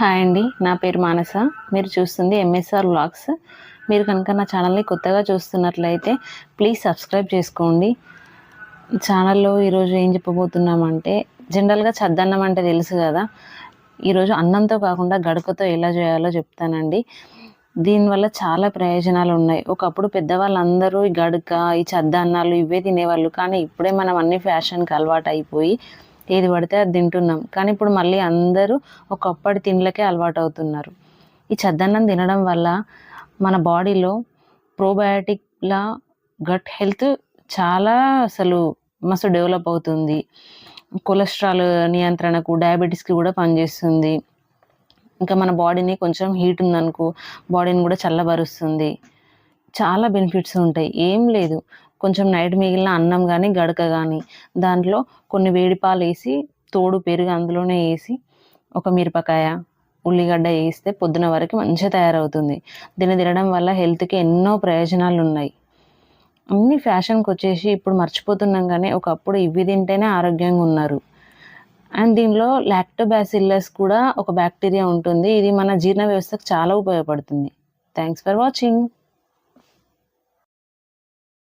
Hi అండి నా పేరు మానస. మీరు చూస్తుంది ఎంఎస్ఆర్ వ్లాగ్స్ మీరు కనుక నా ఛానల్ని కొత్తగా చూస్తున్నట్లయితే ప్లీజ్ సబ్స్క్రైబ్ చేసుకోండి. ఛానల్లో ఈరోజు ఏం చెప్పబోతున్నామంటే జనరల్గా చద్దన్నం అంటే తెలుసు కదా. ఈరోజు అన్నంతో కాకుండా గడకతో ఎలా చేయాలో చెప్తానండి. దీనివల్ల చాలా ప్రయోజనాలు ఉన్నాయి. ఒకప్పుడు పెద్దవాళ్ళందరూ ఈ గడక ఈ చద్దన్నాలు ఇవే తినేవాళ్ళు. కానీ ఇప్పుడే మనం అన్ని ఫ్యాషన్కి అలవాటు అయిపోయి ఏది పడితే అది తింటున్నాం. కానీ ఇప్పుడు మళ్ళీ అందరూ ఒకప్పటి తిండ్లకే అలవాటు అవుతున్నారు ఈ చద్దన్నం తినడం వల్ల మన బాడీలో ప్రోబయాటిక్లా గట్ హెల్త్ చాలా అసలు మస్తు డెవలప్ అవుతుంది. కొలెస్ట్రాల్ నియంత్రణకు డయాబెటీస్కి కూడా పనిచేస్తుంది. ఇంకా మన బాడీని కొంచెం హీట్ ఉందనుకో బాడీని కూడా చల్లబరుస్తుంది. చాలా బెనిఫిట్స్ ఉంటాయి. ఏం లేదు. కొంచెం నైట్ మిగిలిన అన్నం కానీ గడక కానీ దాంట్లో కొన్ని వేడి పాలు వేసి తోడు పెరుగు అందులోనే వేసి ఒక మిరపకాయ ఉల్లిగడ్డ వేస్తే పొద్దున వరకు మంచిగా తయారవుతుంది. దీన్ని తినడం వల్ల హెల్త్కి ఎన్నో ప్రయోజనాలు ఉన్నాయి. అన్ని ఫ్యాషన్కి వచ్చేసి ఇప్పుడు మర్చిపోతున్నాం కానీ ఒకప్పుడు ఇవి తింటేనే ఆరోగ్యంగా ఉన్నారు. అండ్ దీనిలో లాక్టోబాసిల్లస్ కూడా ఒక బ్యాక్టీరియా ఉంటుంది. ఇది మన జీర్ణ వ్యవస్థకు చాలా ఉపయోగపడుతుంది. Thanks for watching.